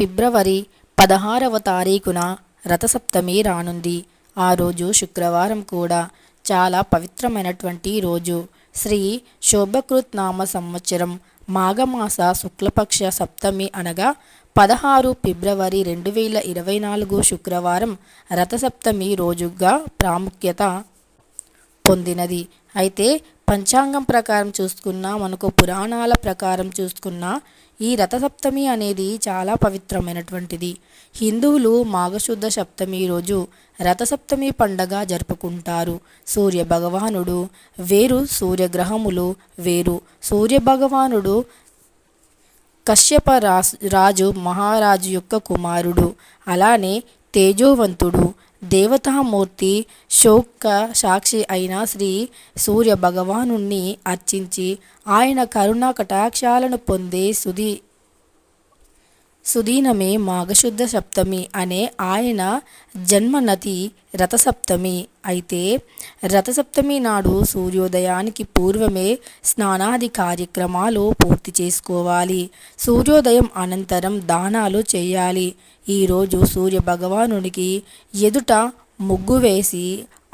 ఫిబ్రవరి పదహారవ తారీఖున రథసప్తమి రానుంది. ఆ రోజు శుక్రవారం కూడా చాలా పవిత్రమైనటువంటి రోజు. శ్రీ శోభకృత్ నామ సంవత్సరం మాఘమాస శుక్లపక్ష సప్తమి అనగా పదహారు ఫిబ్రవరి రెండు వేల ఇరవై నాలుగు శుక్రవారం రథసప్తమి రోజుగా ప్రాముఖ్యత పొందినది. అయితే పంచాంగం ప్రకారం చూసుకున్నా మనకు పురాణాల ప్రకారం చూసుకున్నా ఈ రథసప్తమి అనేది చాలా పవిత్రమైనటువంటిది. హిందువులు మాఘశుద్ధ సప్తమి రోజు రథసప్తమి పండగ జరుపుకుంటారు. సూర్య భగవానుడు వేరు సూర్యగ్రహములు వేరు. సూర్య భగవానుడు కశ్యప రాస్ రాజు మహారాజు యొక్క కుమారుడు. అలానే తేజోవంతుడు. దేవతామూర్తి శోక సాక్షి అయిన శ్రీ సూర్య భగవానుణ్ణి అర్చించి ఆయన కరుణా కటాక్షాలను పొందే సుది సుదీనమే మాఘశుద్ధ సప్తమి అనే ఆయన జన్మనతి రథసప్తమి. అయితే రథసప్తమి నాడు సూర్యోదయానికి పూర్వమే స్నానాది కార్యక్రమాలు పూర్తి చేసుకోవాలి. సూర్యోదయం అనంతరం దానాలు చేయాలి. ఈరోజు సూర్య భగవానునికి ఎదుట ముగ్గు వేసి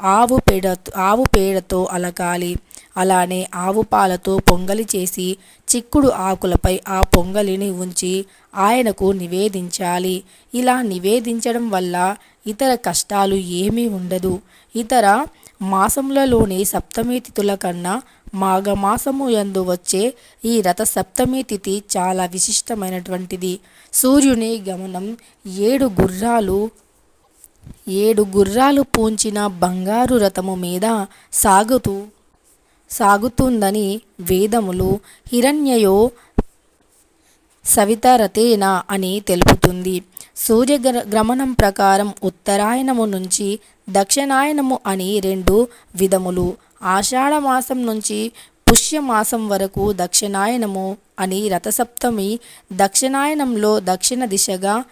ఆవు పేడ ఆవు పేడతో అలకాలి. అలానే ఆవు పాలతో పొంగలి చేసి చిక్కుడు ఆకులపై ఆ పొంగలిని ఉంచి ఆయనకు నివేదించాలి. ఇలా నివేదించడం వల్ల ఇతర కష్టాలు ఏమీ ఉండదు. ఇతర మాసములలోని సప్తమి తిథుల కన్నా మాఘమాసము యందు వచ్చే ఈ రథ సప్తమి తిథి చాలా విశిష్టమైనటువంటిది. సూర్యుని గమనం ఏడు గుర్రాలు ఏడు గుర్రాలు పూంచిన బంగారు రథము మీద సాగుతూ సాగుతుందని వేదములు హిరణ్యయో సవితరతేన అని తెలుపుతుంది. సూర్య గ్రమణం ప్రకారం ఉత్తరాయణము నుంచి దక్షిణాయనము అని రెండు విధములు. ఆషాఢమాసం నుంచి పుష్యమాసం వరకు దక్షిణాయనము అని రథసప్తమి దక్షిణాయనంలో దక్షిణ దిశగా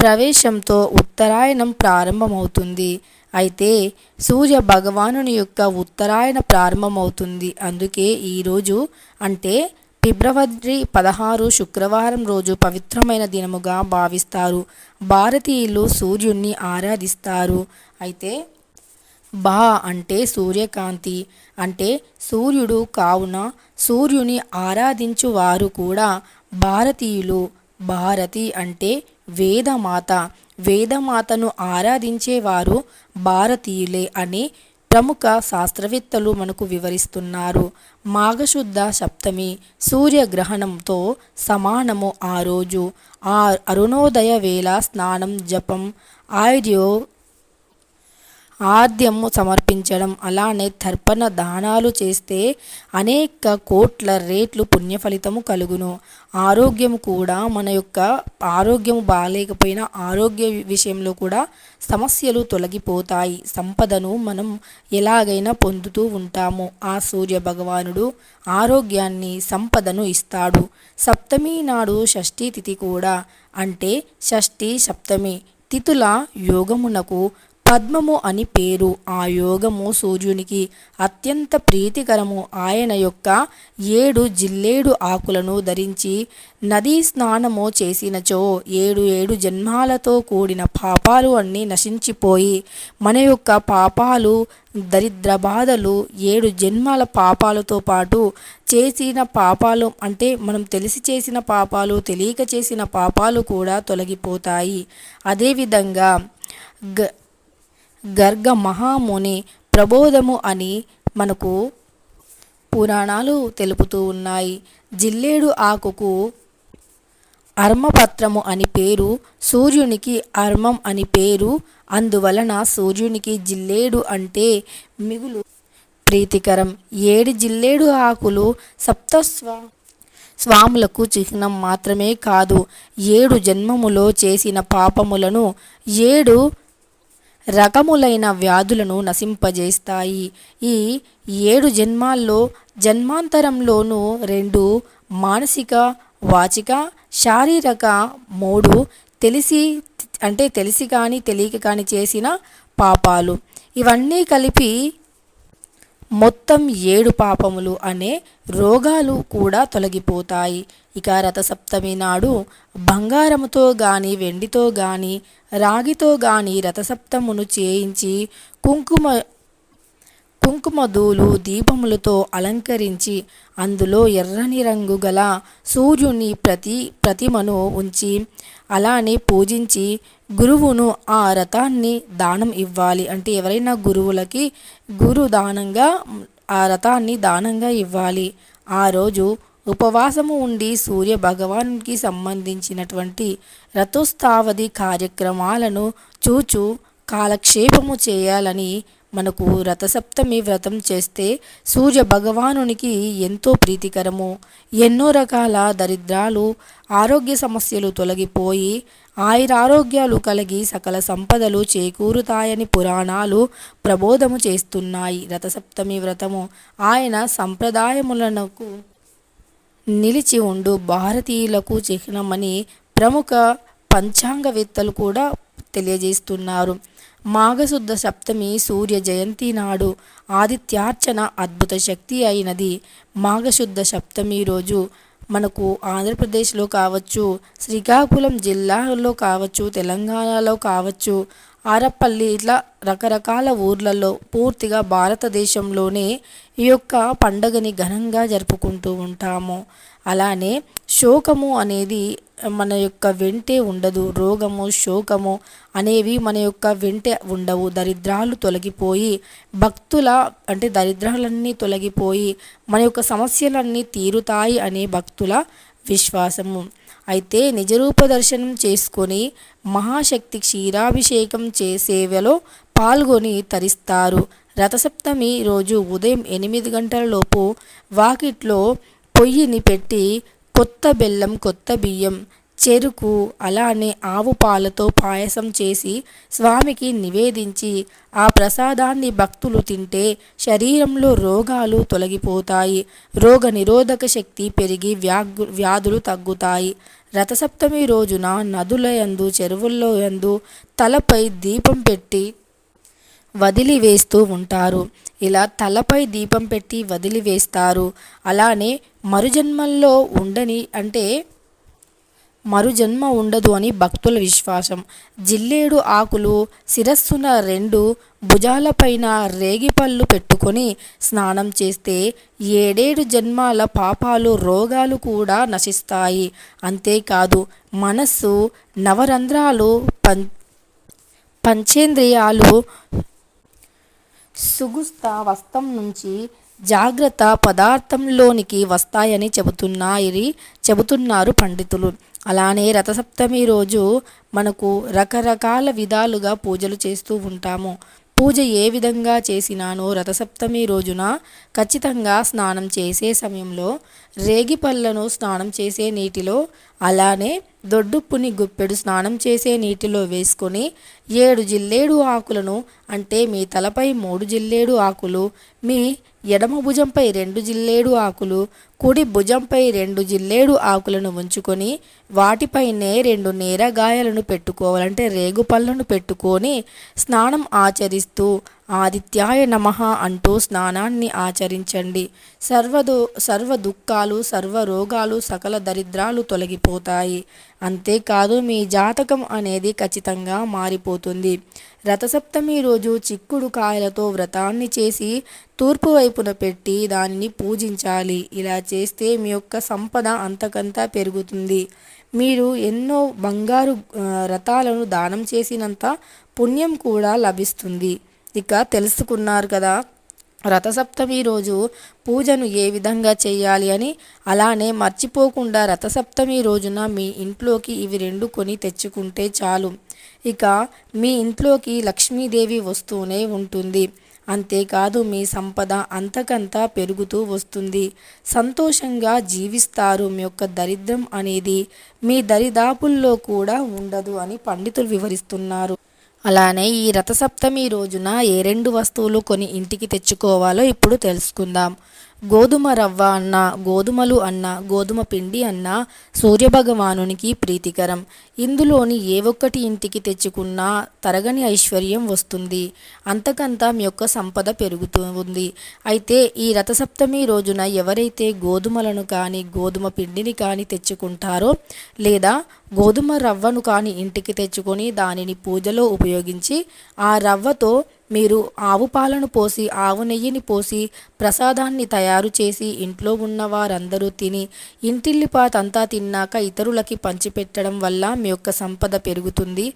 ప్రవేశంతో ఉత్తరాయణం ప్రారంభమవుతుంది. అయితే సూర్య భగవానుని యొక్క ఉత్తరాయణ ప్రారంభమవుతుంది. అందుకే ఈరోజు అంటే ఫిబ్రవరి పదహారు శుక్రవారం రోజు పవిత్రమైన దినముగా భావిస్తారు. భారతీయులు సూర్యుణ్ణి ఆరాధిస్తారు. అయితే బా అంటే సూర్యకాంతి అంటే సూర్యుడు కావున సూర్యుని ఆరాధించు వారు కూడా భారతీయులు. భారతి అంటే వేదమాత. వేదమాతను ఆరాధించేవారు భారతీయులే అని ప్రముఖ శాస్త్రవేత్తలు మనకు వివరిస్తున్నారు. మాఘశుద్ధ సప్తమి సూర్యగ్రహణంతో సమానము ఆ రోజు. ఆ అరుణోదయ వేళ స్నానం జపం ఆయుర్యో ఆద్యము సమర్పించడం. అలానే తర్పణ దానాలు చేస్తే అనేక కోట్ల రేట్లు పుణ్యఫలితము కలుగును. ఆరోగ్యం కూడా మన యొక్క ఆరోగ్యం బాగాలేకపోయినా ఆరోగ్య విషయంలో కూడా సమస్యలు తొలగిపోతాయి. సంపదను మనం ఎలాగైనా పొందుతూ ఉంటాము. ఆ సూర్య భగవానుడు ఆరోగ్యాన్ని సంపదను ఇస్తాడు. సప్తమి నాడు షష్ఠీ తిథి కూడా. అంటే షష్ఠి సప్తమి తిథుల యోగమునకు పద్మము అని పేరు. ఆ యోగము సూర్యునికి అత్యంత ప్రీతికరము. ఆయన యొక్క ఏడు జిల్లేడు ఆకులను ధరించి నదీ స్నానము చేసినచో ఏడు ఏడు జన్మాలతో కూడిన పాపాలు అన్నీ నశించిపోయి మన యొక్క పాపాలు దరిద్ర బాధలు ఏడు జన్మాల పాపాలతో పాటు చేసిన పాపాలు అంటే మనం తెలిసి చేసిన పాపాలు తెలియక చేసిన పాపాలు కూడా తొలగిపోతాయి. అదేవిధంగా గ గర్గ మహాముని ప్రబోధము అని మనకు పురాణాలు తెలుపుతూ ఉన్నాయి. జిల్లేడు ఆకుకు అర్మపత్రము అని పేరు సూర్యునికి అర్మం అని పేరు అందువలన సూర్యునికి జిల్లేడు అంటే మిగులు ప్రీతికరం. ఏడు జిల్లేడు ఆకులు సప్తస్వ స్వాములకు చిహ్నం మాత్రమే కాదు. ఏడు జన్మములో చేసిన పాపములను ఏడు రకములైన వ్యాధులను నశింపజేస్తాయి. ఈ ఏడు జన్మాల్లో జన్మాంతరంలోనూ రెండు మానసిక వాచిక శారీరక మూడు తెలిసి అంటే తెలిసి కానీ తెలియక కానీ చేసిన పాపాలు. ఇవన్నీ కలిపి మొత్తం ఏడు పాపములు అనే రోగాలు కూడా తొలగిపోతాయి. ఇక రథసప్తమి నాడు బంగారముతో గాని వెండితో గాని రాగితో గాని రథసప్తమును చేయించి కుంకుమ కుంకుమధూలు దీపములతో అలంకరించి అందులో ఎర్రని రంగు గల సూర్యుని ప్రతి ప్రతిమను ఉంచి అలానే పూజించి గురువును ఆ రథాన్ని దానం ఇవ్వాలి. అంటే ఎవరైనా గురువులకి గురు దానంగా ఆ రథాన్ని దానంగా ఇవ్వాలి. ఆ రోజు ఉపవాసము ఉండి సూర్య భగవానునికి సంబంధించినటువంటి రథోత్సావధి కార్యక్రమాలను చూచు కాలక్షేపము చేయాలని మనకు రథసప్తమి వ్రతం చేస్తే సూర్య భగవానునికి ఎంతో ప్రీతికరము. ఎన్నో రకాల దరిద్రాలు ఆరోగ్య సమస్యలు తొలగిపోయి ఆయురారోగ్యాలు కలిగి సకల సంపదలు చేకూరుతాయని పురాణాలు ప్రబోధము చేస్తున్నాయి. రథసప్తమి వ్రతము ఆయన సంప్రదాయములకు నిలిచి ఉండు. భారతీయులకు చిహ్నమని ప్రముఖ పంచాంగవేత్తలు కూడా తెలియజేస్తున్నారు. మాఘశుద్ధ సప్తమి సూర్య జయంతి నాడు ఆదిత్యార్చన అద్భుత శక్తి అయినది. మాఘశుద్ధ సప్తమి రోజు మనకు ఆంధ్రప్రదేశ్లో కావచ్చు శ్రీకాకుళం జిల్లాలో కావచ్చు తెలంగాణలో కావచ్చు ఆరపల్లి ఇట్లా రకరకాల ఊర్లలో పూర్తిగా భారతదేశంలోనే ఈ యొక్క పండగని ఘనంగా జరుపుకుంటూ ఉంటాము. అలానే శోకము అనేది మన యొక్క వెంటే ఉండదు. రోగము శోకము అనేవి మన యొక్క వెంటే ఉండవు. దరిద్రాలు తొలగిపోయి భక్తుల అంటే దరిద్రాలన్నీ తొలగిపోయి మన యొక్క సమస్యలన్నీ తీరుతాయి అనే భక్తుల విశ్వాసము. అయితే నిజరూప దర్శనం చేసుకొని మహాశక్తి క్షీరాభిషేకం చేసేవలో పాల్గొని తరిస్తారు. రథసప్తమి రోజు ఉదయం ఎనిమిది గంటల లోపు వాకిట్లో పొయ్యిని పెట్టి కొత్త బెల్లం కొత్త బియ్యం చెరుకు అలానే ఆవు పాలతో పాయసం చేసి స్వామికి నివేదించి ఆ ప్రసాదాన్ని భక్తులు తింటే శరీరంలో రోగాలు తొలగిపోతాయి. రోగ నిరోధక శక్తి పెరిగి వ్యాగు వ్యాధులు తగ్గుతాయి. రథసప్తమి రోజున నదుల యందు చెరువుల్లో యందు తలపై దీపం పెట్టి వదిలివేస్తూ ఉంటారు. ఇలా తలపై దీపం పెట్టి వదిలివేస్తారు. అలానే మరుజన్మల్లో ఉండని అంటే మరుజన్మ ఉండదు అని భక్తుల విశ్వాసం. జిల్లేడు ఆకులు శిరస్సున రెండు భుజాలపైన రేగిపళ్ళు పెట్టుకొని స్నానం చేస్తే ఏడేడు జన్మాల పాపాలు రోగాలు కూడా నశిస్తాయి. అంతేకాదు మనస్సు నవరంధ్రాలు పం పంచేంద్రియాలు సుగుస్త వస్తం నుంచి జాగ్రత్త పదార్థంలోనికి వస్తాయని చెబుతున్నాయి చెబుతున్నారు పండితులు. అలానే రథసప్తమి రోజు మనకు రకరకాల విధాలుగా పూజలు చేస్తూ ఉంటాము. పూజ ఏ విధంగా చేసినానో రథసప్తమి రోజున ఖచ్చితంగా స్నానం చేసే సమయంలో రేగిపళ్ళను స్నానం చేసే నీటిలో అలానే దొడ్డుప్పుని గుప్పెడు స్నానం చేసే నీటిలో వేసుకొని ఏడు జిల్లేడు ఆకులను అంటే మీ తలపై మూడు జిల్లేడు ఆకులు మీ ఎడమ భుజంపై రెండు జిల్లేడు ఆకులు కుడి భుజంపై రెండు జిల్లేడు ఆకులను ఉంచుకొని వాటిపైనే రెండు నేరగాయలను పెట్టుకోవాలంటే రేగు పళ్ళను పెట్టుకొని స్నానం ఆచరిస్తూ ఆదిత్యాయ నమ అంటూ స్నానాన్ని ఆచరించండి. సర్వదు సర్వ దుఃఖాలు సర్వ రోగాలు సకల దరిద్రాలు తొలగిపోతాయి. అంతేకాదు మీ జాతకం అనేది ఖచ్చితంగా మారిపోతుంది. రథసప్తమి రోజు చిక్కుడు కాయలతో వ్రతాన్ని చేసి తూర్పు వైపున పెట్టి దానిని పూజించాలి. ఇలా చేస్తే మీ యొక్క సంపద అంతకంతా పెరుగుతుంది. మీరు ఎన్నో బంగారు రథాలను దానం చేసినంత పుణ్యం కూడా లభిస్తుంది. ఇక తెలుసుకున్నారు కదా. రథసప్తమి రోజు పూజను ఏ విధంగా చేయాలి అని అలానే మర్చిపోకుండా రథసప్తమి రోజున మీ ఇంట్లోకి ఇవి రెండు కొని తెచ్చుకుంటే చాలు. ఇక మీ ఇంట్లోకి లక్ష్మీదేవి వస్తూనే ఉంటుంది. అంతేకాదు మీ సంపద అంతకంతా పెరుగుతూ వస్తుంది. సంతోషంగా జీవిస్తారు. మీ యొక్క దరిద్రం అనేది మీ దరిదాపుల్లో కూడా ఉండదు అని పండితులు వివరిస్తున్నారు. అలానే ఈ రథసప్తమి రోజున ఏ రెండు వస్తువులు కొని ఇంటికి తెచ్చుకోవాలో ఇప్పుడు తెలుసుకుందాం. గోధుమ రవ్వ అన్న గోధుమలు అన్న గోధుమ పిండి అన్న సూర్యభగవానునికి ప్రీతికరం. ఇందులోని ఏ ఒక్కటి ఇంటికి తెచ్చుకున్నా తరగని ఐశ్వర్యం వస్తుంది. అంతకంతా మీ యొక్క సంపద పెరుగుతూ ఉంది అయితే ఈ రథసప్తమి రోజున ఎవరైతే గోధుమలను కానీ గోధుమ పిండిని కానీ తెచ్చుకుంటారో లేదా గోధుమ రవ్వను కానీ ఇంటికి తెచ్చుకొని దానిని పూజలో ఉపయోగించి ఆ రవ్వతో మీరు ఆవు పాలను పోసి ఆవు నెయ్యిని పోసి ప్రసాదాన్ని తయారు చేసి ఇంట్లో ఉన్న వారందరూ తిని ఇంటిల్లిపాతంతా తిన్నాక ఇతరులకి పంచిపెట్టడం వల్ల మీ యొక్క సంపద పెరుగుతుంది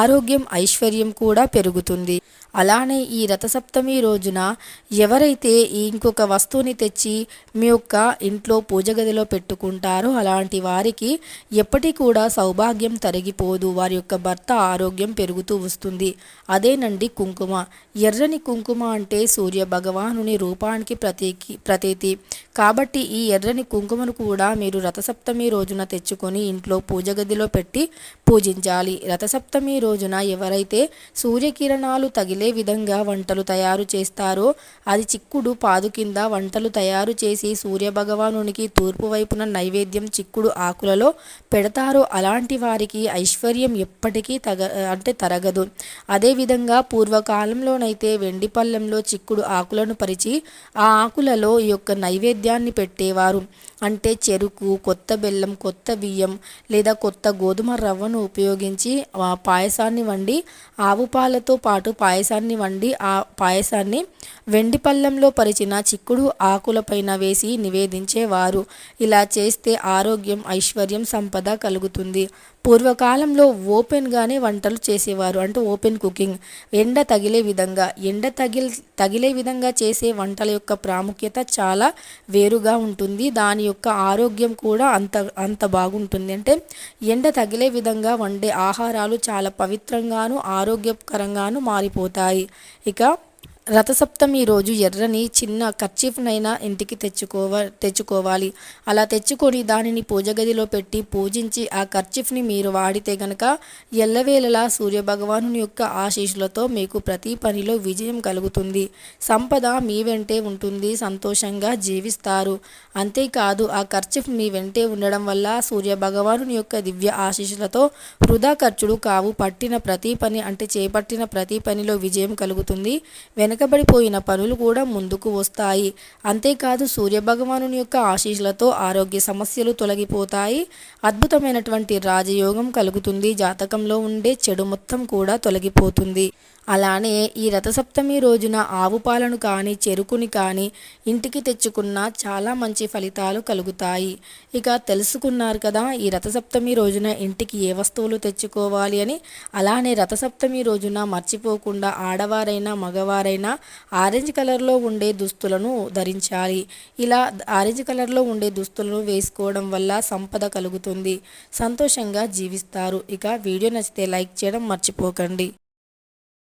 ఆరోగ్యం ఐశ్వర్యం కూడా పెరుగుతుంది. అలానే ఈ రథసప్తమి రోజున ఎవరైతే ఇంకొక వస్తువుని తెచ్చి మీ యొక్క ఇంట్లో పూజ గదిలో పెట్టుకుంటారో అలాంటి వారికి ఎప్పటి కూడా సౌభాగ్యం తరిగిపోదు. వారి యొక్క భర్త ఆరోగ్యం పెరుగుతూ వస్తుంది. అదేనండి కుంకుమ. ఎర్రని కుంకుమ అంటే సూర్య భగవానుని రూపానికి ప్రతీకి ప్రతీతి. కాబట్టి ఈ ఎర్రని కుంకుమను కూడా మీరు రథసప్తమి రోజున తెచ్చుకొని ఇంట్లో పూజ గదిలో పెట్టి పూజించాలి. రథసప్తమి రోజున ఎవరైతే సూర్యకిరణాలు తగిలే విధంగా వంటలు తయారు చేస్తారో అది చిక్కుడు పాదు కింద వంటలు తయారు చేసి సూర్య భగవానునికి తూర్పు వైపున నైవేద్యం చిక్కుడు ఆకులలో పెడతారో అలాంటి వారికి ఐశ్వర్యం ఎప్పటికీ తగ అంటే తరగదు. అదేవిధంగా పూర్వకాలంలోనైతే వెండి పళ్ళెంలో చిక్కుడు ఆకులను పరిచి ఆ ఆకులలో ఈ యొక్క నైవేద్యాన్ని పెట్టేవారు. అంటే చెరుకు కొత్త బెల్లం కొత్త బియ్యం లేదా కొత్త గోధుమ రవ్వను ఉపయోగించి ఆ పాయసాన్ని వండి ఆవు పాలతో పాటు పాయసాన్ని వండి ఆ పాయసాన్ని వెండి పళ్ళెంలో పరిచిన చిక్కుడు ఆకులపైన వేసి నివేదించేవారు. ఇలా చేస్తే ఆరోగ్యం ఐశ్వర్యం సంపద కలుగుతుంది. పూర్వకాలంలో ఓపెన్గానే వంటలు చేసేవారు. అంటే ఓపెన్ కుకింగ్ ఎండ తగిలే విధంగా. ఎండ తగిలి తగిలే విధంగా చేసే వంటల యొక్క ప్రాముఖ్యత చాలా వేరుగా ఉంటుంది. దాని యొక్క ఆరోగ్యం కూడా అంత అంత బాగుంటుంది. అంటే ఎండ తగిలే విధంగా వండే ఆహారాలు చాలా పవిత్రంగాను ఆరోగ్యకరంగాను మారిపోతాయి. ఇక రథసప్తమి రోజు ఎర్రని చిన్న కర్చీఫ్నైనా ఇంటికి తెచ్చుకోవ తెచ్చుకోవాలి. అలా తెచ్చుకొని దానిని పూజ గదిలో పెట్టి పూజించి ఆ ఖర్చీఫ్ని మీరు వాడితే గనక ఎల్లవేళలా సూర్యభగవాను యొక్క ఆశీస్సులతో మీకు ప్రతి పనిలో విజయం కలుగుతుంది. సంపద మీ వెంటే ఉంటుంది సంతోషంగా జీవిస్తారు. అంతేకాదు ఆ ఖర్చీఫ్ మీ వెంటే ఉండడం వల్ల సూర్యభగవాను యొక్క దివ్య ఆశీస్సులతో వృధా ఖర్చులు కావు. పట్టిన ప్రతి పని అంటే చేపట్టిన ప్రతి పనిలో విజయం కలుగుతుంది. వెనక వెనకబడిపోయిన పనులు కూడా ముందుకు వస్తాయి. అంతేకాదు సూర్యభగవాను యొక్క ఆశీస్సులతో ఆరోగ్య సమస్యలు తొలగిపోతాయి. అద్భుతమైనటువంటి రాజయోగం కలుగుతుంది. జాతకంలో ఉండే చెడు మొత్తం కూడా తొలగిపోతుంది. అలానే ఈ రథసప్తమి రోజున ఆవు పాలను కానీ చెరుకుని కానీ ఇంటికి తెచ్చుకున్న చాలా మంచి ఫలితాలు కలుగుతాయి. ఇక తెలుసుకున్నారు కదా ఈ రథసప్తమి రోజున ఇంటికి ఏ వస్తువులు తెచ్చుకోవాలి అని? అలానే రథసప్తమి రోజున మర్చిపోకుండా ఆడవారైనా మగవారైనా ఆరెంజ్ కలర్లో ఉండే దుస్తులను ధరించాలి. ఇలా ఆరెంజ్ కలర్లో ఉండే దుస్తులను వేసుకోవడం వల్ల సంపద కలుగుతుంది. సంతోషంగా జీవిస్తారు. ఇక వీడియో నచ్చితే లైక్ చేయడం మర్చిపోకండి.